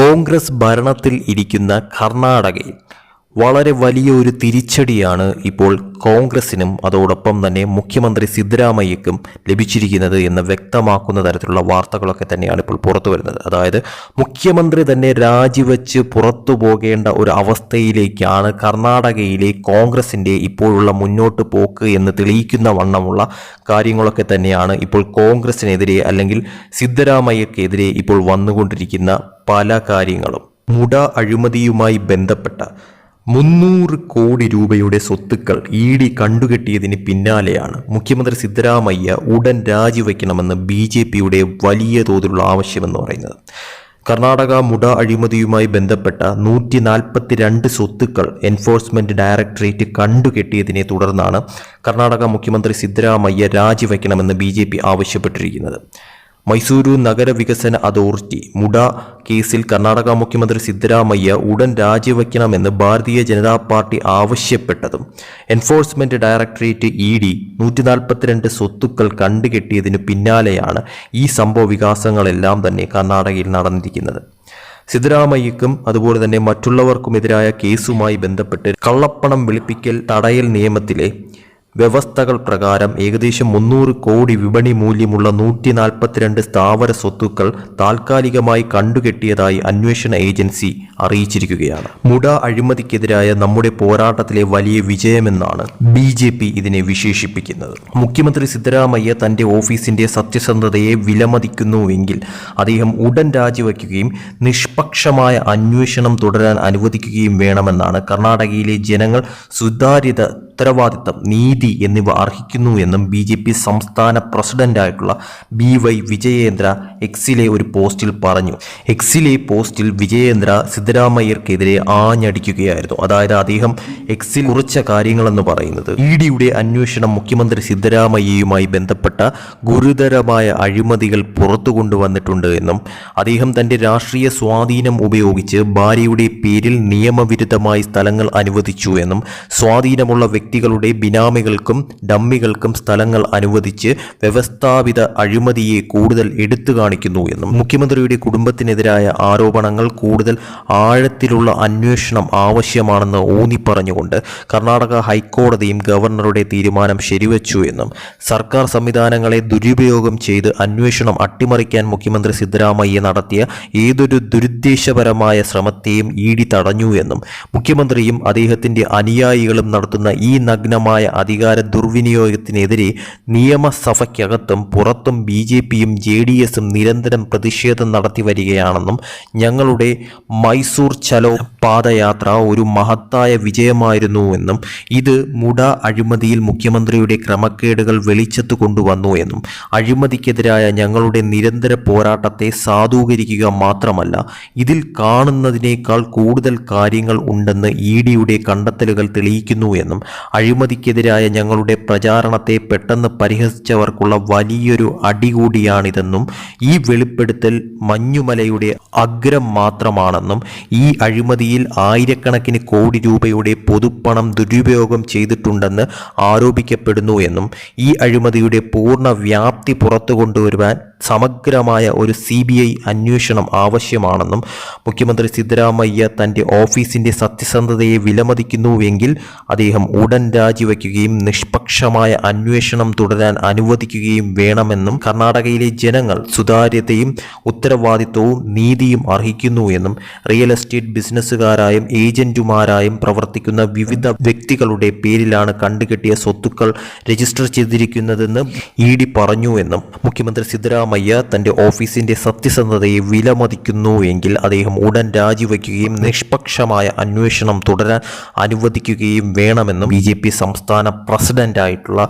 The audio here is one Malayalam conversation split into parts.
കോൺഗ്രസ് ഭരണത്തിൽ ഇരിക്കുന്ന കർണാടകയിൽ വളരെ വലിയ ഒരു തിരിച്ചടിയാണ് ഇപ്പോൾ കോൺഗ്രസിനും അതോടൊപ്പം തന്നെ മുഖ്യമന്ത്രി സിദ്ധരാമയ്യക്കും ലഭിച്ചിരിക്കുന്നത് എന്ന് വ്യക്തമാക്കുന്ന തരത്തിലുള്ള വാർത്തകളൊക്കെ തന്നെയാണ് ഇപ്പോൾ പുറത്തു വരുന്നത്. അതായത് മുഖ്യമന്ത്രി തന്നെ രാജിവെച്ച് പുറത്തു പോകേണ്ട ഒരു അവസ്ഥയിലേക്കാണ് കർണാടകയിലെ കോൺഗ്രസിന്റെ ഇപ്പോഴുള്ള മുന്നോട്ട് പോക്ക് എന്ന് തെളിയിക്കുന്ന വണ്ണമുള്ള കാര്യങ്ങളൊക്കെ തന്നെയാണ് ഇപ്പോൾ കോൺഗ്രസിനെതിരെ അല്ലെങ്കിൽ സിദ്ധരാമയ്യക്കെതിരെ ഇപ്പോൾ വന്നുകൊണ്ടിരിക്കുന്ന പല കാര്യങ്ങളും. മുട അഴിമതിയുമായി ബന്ധപ്പെട്ട മുന്നൂറ് കോടി രൂപയുടെ സ്വത്തുക്കൾ ഇ ഡി കണ്ടുകെട്ടിയതിന് പിന്നാലെയാണ് മുഖ്യമന്ത്രി സിദ്ധരാമയ്യ ഉടൻ രാജിവെക്കണമെന്ന് ബി ജെ പിയുടെ വലിയ തോതിലുള്ള ആവശ്യമെന്ന് പറയുന്നത്. കർണാടക മുട അഴിമതിയുമായി ബന്ധപ്പെട്ട നൂറ്റി നാൽപ്പത്തി രണ്ട് സ്വത്തുക്കൾ എൻഫോഴ്സ്മെന്റ് ഡയറക്ടറേറ്റ് കണ്ടുകെട്ടിയതിനെ തുടർന്നാണ് കർണാടക മുഖ്യമന്ത്രി സിദ്ധരാമയ്യ രാജിവെക്കണമെന്ന് ബി ആവശ്യപ്പെട്ടിരിക്കുന്നത്. മൈസൂരു നഗരവികസന അതോറിറ്റി മുട കേസിൽ കർണാടക മുഖ്യമന്ത്രി സിദ്ധരാമയ്യ ഉടൻ രാജിവെക്കണമെന്ന് ഭാരതീയ ജനതാ പാർട്ടി ആവശ്യപ്പെട്ടതും. എൻഫോഴ്സ്മെന്റ് ഡയറക്ടറേറ്റ് ഇ ഡി നൂറ്റി നാൽപ്പത്തിരണ്ട് സ്വത്തുക്കൾ കണ്ടുകെട്ടിയതിനു പിന്നാലെയാണ് ഈ സംഭവ വികാസങ്ങളെല്ലാം തന്നെ കർണാടകയിൽ നടന്നിരിക്കുന്നത്. സിദ്ധരാമയ്യക്കും അതുപോലെ തന്നെ മറ്റുള്ളവർക്കുമെതിരായ കേസുമായി ബന്ധപ്പെട്ട് കള്ളപ്പണം വെളുപ്പിക്കൽ തടയൽ നിയമത്തിലെ വ്യവസ്ഥകൾ പ്രകാരം ഏകദേശം മുന്നൂറ് കോടി വിപണി മൂല്യമുള്ള നൂറ്റി നാൽപ്പത്തിരണ്ട് സ്ഥാവര സ്വത്തുക്കൾ താൽക്കാലികമായി കണ്ടുകെട്ടിയതായി അന്വേഷണ ഏജൻസി അറിയിച്ചിരിക്കുകയാണ്. മുട അഴിമതിക്കെതിരായ നമ്മുടെ പോരാട്ടത്തിലെ വലിയ വിജയമെന്നാണ് ബി ജെ പി ഇതിനെ വിശേഷിപ്പിക്കുന്നത്. മുഖ്യമന്ത്രി സിദ്ധരാമയ്യ തന്റെ ഓഫീസിന്റെ സത്യസന്ധതയെ വിലമതിക്കുന്നുവെങ്കിൽ അദ്ദേഹം ഉടൻ രാജിവയ്ക്കുകയും നിഷ്പക്ഷമായ അന്വേഷണം തുടരാൻ അനുവദിക്കുകയും വേണമെന്നാണ് കർണാടകയിലെ ജനങ്ങൾ സുതാര്യത ഉത്തരവാദിത്തം നീതി എന്നിവ അർഹിക്കുന്നു എന്നും ബി ജെ പി സംസ്ഥാന പ്രസിഡന്റായിട്ടുള്ള ബി വൈ വിജയേന്ദ്ര എക്സിലെ ഒരു പോസ്റ്റിൽ പറഞ്ഞു. എക്സിലെ പോസ്റ്റിൽ വിജയേന്ദ്ര സിദ്ധരാമയ്യർക്കെതിരെ ആഞ്ഞടിക്കുകയായിരുന്നു. അതായത് അദ്ദേഹം എക്സിൽ കുറിച്ച കാര്യങ്ങളെന്ന് പറയുന്നത്. ഇ ഡിയുടെ അന്വേഷണം മുഖ്യമന്ത്രി സിദ്ധരാമയ്യയുമായി ബന്ധപ്പെട്ട ഗുരുതരമായ അഴിമതികൾ പുറത്തു കൊണ്ടുവന്നിട്ടുണ്ട് എന്നും അദ്ദേഹം തന്റെ രാഷ്ട്രീയ സ്വാധീനം ഉപയോഗിച്ച് ഭാര്യയുടെ പേരിൽ നിയമവിരുദ്ധമായി സ്ഥലങ്ങൾ അനുവദിച്ചു എന്നും സ്വാധീനമുള്ള വ്യക്തികളുടെ ബിനാമികൾക്കും ഡമ്മികൾക്കും സ്ഥലങ്ങൾ അനുവദിച്ച് വ്യവസ്ഥാപിത അഴിമതിയെ കൂടുതൽ എടുത്തു കാണിക്കുന്നു എന്നും മുഖ്യമന്ത്രിയുടെ കുടുംബത്തിനെതിരായ ആരോപണങ്ങൾ കൂടുതൽ ആഴത്തിലുള്ള അന്വേഷണം ആവശ്യമാണെന്ന് ഊന്നി പറഞ്ഞുകൊണ്ട് കർണാടക ഹൈക്കോടതിയും ഗവർണറുടെ തീരുമാനം ശരിവച്ചു എന്നും സർക്കാർ സംവിധാനങ്ങളെ ദുരുപയോഗം ചെയ്ത് അന്വേഷണം അട്ടിമറിക്കാൻ മുഖ്യമന്ത്രി സിദ്ധരാമയ്യ നടത്തിയ ഏതൊരു ദുരുദ്ദേശപരമായ ശ്രമത്തെയും ഇ ഡി തടഞ്ഞു എന്നും മുഖ്യമന്ത്രിയും അദ്ദേഹത്തിന്റെ അനുയായികളും നടത്തുന്ന ഈ നഗ്നമായ അധികാര ദുർവിനിയോഗത്തിനെതിരെ നിയമസഭയ്ക്കകത്തും പുറത്തും ബി ജെ പിയും ജെ ഡി എസും നിരന്തരം പ്രതിഷേധം നടത്തി വരികയാണെന്നും ഞങ്ങളുടെ മൈസൂർ ചലോ പാദയാത്ര ഒരു മഹത്തായ വിജയമായിരുന്നു എന്നും ഇത് മുട അഴിമതിയിൽ മുഖ്യമന്ത്രിയുടെ ക്രമക്കേടുകൾ വെളിച്ചത്ത് കൊണ്ടുവന്നു എന്നും അഴിമതിക്കെതിരായ ഞങ്ങളുടെ നിരന്തര പോരാട്ടത്തെ സാധൂകരിക്കുക മാത്രമല്ല ഇതിൽ കാണുന്നതിനേക്കാൾ കൂടുതൽ കാര്യങ്ങൾ ഉണ്ടെന്ന് ഇ ഡിയുടെ കണ്ടെത്തലുകൾ തെളിയിക്കുന്നു എന്നും അഴിമതിക്കെതിരായ ഞങ്ങളുടെ പ്രചാരണത്തെ പെട്ടെന്ന് പരിഹസിച്ചവർക്കുള്ള വലിയൊരു അടികൂടിയാണിതെന്നും ഈ വെളിപ്പെടുത്തൽ മഞ്ഞുമലയുടെ അഗ്രം മാത്രമാണെന്നും ഈ അഴിമതിയിൽ ആയിരക്കണക്കിന് കോടി രൂപയുടെ പൊതുപ്പണം ദുരുപയോഗം ചെയ്തിട്ടുണ്ടെന്ന് ആരോപിക്കപ്പെടുന്നു എന്നും ഈ അഴിമതിയുടെ പൂർണ വ്യാപ്തി പുറത്തു കൊണ്ടുവരുവാൻ സമഗ്രമായ ഒരു സി ബി ഐ അന്വേഷണം ആവശ്യമാണെന്നും മുഖ്യമന്ത്രി സിദ്ധരാമയ്യ തന്റെ ഓഫീസിന്റെ സത്യസന്ധതയെ വിലമതിക്കുന്നുവെങ്കിൽ അദ്ദേഹം ഉടൻ രാജിവെക്കുകയും നിഷ്പക്ഷമായ അന്വേഷണം തുടരാൻ അനുവദിക്കുകയും വേണമെന്നും കർണാടകയിലെ ജനങ്ങൾ സുതാര്യതയും ഉത്തരവാദിത്വവും നീതിയും അർഹിക്കുന്നു എന്നും റിയൽ എസ്റ്റേറ്റ് ബിസിനസ്സുകാരായും ഏജന്റുമാരായും പ്രവർത്തിക്കുന്ന വിവിധ വ്യക്തികളുടെ പേരിലാണ് കണ്ടുകെട്ടിയ സ്വത്തുക്കൾ രജിസ്റ്റർ ചെയ്തിരിക്കുന്നതെന്ന് ഇ ഡി പറഞ്ഞു എന്നും മുഖ്യമന്ത്രി സിദ്ധരാമയ്യ തന്റെ ഓഫീസിന്റെ സത്യസന്ധതയെ വിലമതിക്കുന്നു എങ്കിൽ അദ്ദേഹം ഉടൻ രാജിവെക്കുകയും നിഷ്പക്ഷമായ അന്വേഷണം തുടരാൻ അനുവദിക്കുകയും വേണമെന്നും ബി സംസ്ഥാന പ്രസിഡന്റായിട്ടുള്ള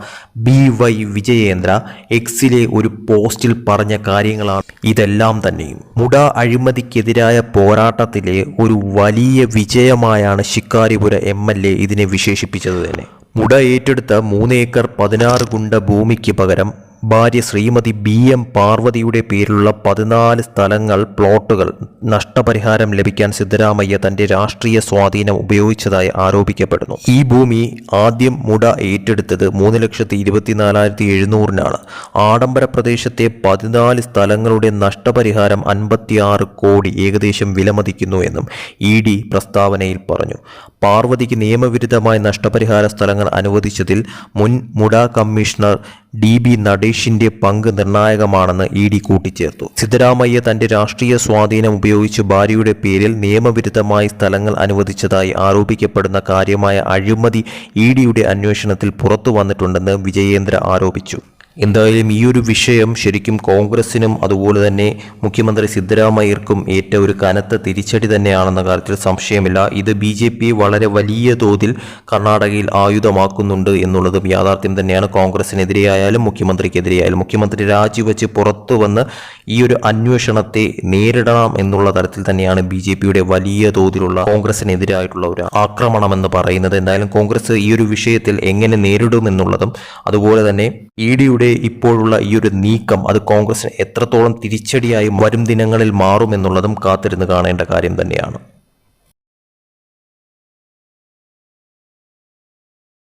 ബി വൈ വിജയേന്ദ്ര എക്സിലെ ഒരു പോസ്റ്റിൽ പറഞ്ഞ കാര്യങ്ങളാണ് ഇതെല്ലാം തന്നെയും. മുട അഴിമതിക്കെതിരായ പോരാട്ടത്തിലെ ഒരു വലിയ വിജയമായാണ് ശിക്കാരിപുര എം എൽ എ ഇതിനെ വിശേഷിപ്പിച്ചത് തന്നെ. മുട ഏറ്റെടുത്ത മൂന്ന് ഏക്കർ പതിനാറ് ഗുണ്ട ഭൂമിക്ക് പകരം ഭാര്യ ശ്രീമതി ബി എം പാർവതിയുടെ പേരിലുള്ള പതിനാല് സ്ഥലങ്ങൾ പ്ലോട്ടുകൾ നഷ്ടപരിഹാരം ലഭിക്കാൻ സിദ്ധരാമയ്യ തന്റെ രാഷ്ട്രീയ സ്വാധീനം ഉപയോഗിച്ചതായി ആരോപിക്കപ്പെടുന്നു. ഈ ഭൂമി ആദ്യം മുട ഏറ്റെടുത്തത് മൂന്ന് ലക്ഷത്തി ഇരുപത്തിനാലായിരത്തി എഴുന്നൂറിനാണ്. ആഡംബര പ്രദേശത്തെ പതിനാല് സ്ഥലങ്ങളുടെ നഷ്ടപരിഹാരം അൻപത്തിയാറ് കോടി ഏകദേശം വിലമതിക്കുന്നു എന്നും ഇ ഡി പ്രസ്താവനയിൽ പറഞ്ഞു. പാർവതിക്ക് നിയമവിരുദ്ധമായ നഷ്ടപരിഹാര സ്ഥലങ്ങൾ അനുവദിച്ചതിൽ മുൻ മുട കമ്മീഷണർ ഡി ബി നടേഷിന്റെ പങ്ക് നിർണായകമാണെന്ന് ഇ ഡി കൂട്ടിച്ചേർത്തു. സിദ്ധരാമയ്യ തന്റെ രാഷ്ട്രീയ സ്വാധീനം ഉപയോഗിച്ച് ഭാര്യയുടെ പേരിൽ നിയമവിരുദ്ധമായി സ്ഥലങ്ങൾ അനുവദിച്ചതായി ആരോപിക്കപ്പെടുന്ന കാര്യമായ അഴിമതി ഇ ഡിയുടെ അന്വേഷണത്തിൽ പുറത്തു വന്നിട്ടുണ്ടെന്ന് വിജയേന്ദ്ര ആരോപിച്ചു. എന്തായാലും ഈ ഒരു വിഷയം ശരിക്കും കോൺഗ്രസിനും അതുപോലെ തന്നെ മുഖ്യമന്ത്രി സിദ്ധരാമയ്യർക്കും ഏറ്റ ഒരു കനത്ത തിരിച്ചടി തന്നെയാണെന്ന കാര്യത്തിൽ സംശയമില്ല. ഇത് ബി ജെ പി വളരെ വലിയ തോതിൽ കർണാടകയിൽ ആയുധമാക്കുന്നുണ്ട് എന്നുള്ളതും യാഥാർത്ഥ്യം തന്നെയാണ്. കോൺഗ്രസിനെതിരെയായാലും മുഖ്യമന്ത്രിക്കെതിരെയായാലും മുഖ്യമന്ത്രി രാജിവെച്ച് പുറത്തു വന്ന് ഈ ഒരു അന്വേഷണത്തെ നേരിടണം എന്നുള്ള തരത്തിൽ തന്നെയാണ് ബി ജെ പിയുടെ വലിയ തോതിലുള്ള കോൺഗ്രസിനെതിരായിട്ടുള്ള ഒരു ആക്രമണം എന്ന് പറയുന്നത്. എന്തായാലും കോൺഗ്രസ് ഈ ഒരു വിഷയത്തിൽ എങ്ങനെ നേരിടുമെന്നുള്ളതും അതുപോലെ തന്നെ ഇ ഡിയുടെ ഇപ്പോഴുള്ള ഈ ഒരു നീക്കം അത് കോൺഗ്രസിന് എത്രത്തോളം തിരിച്ചടിയായി വരും ദിനങ്ങളിൽ മാറുമെന്നുള്ളതും കാത്തിരുന്ന് കാണേണ്ട കാര്യം തന്നെയാണ്.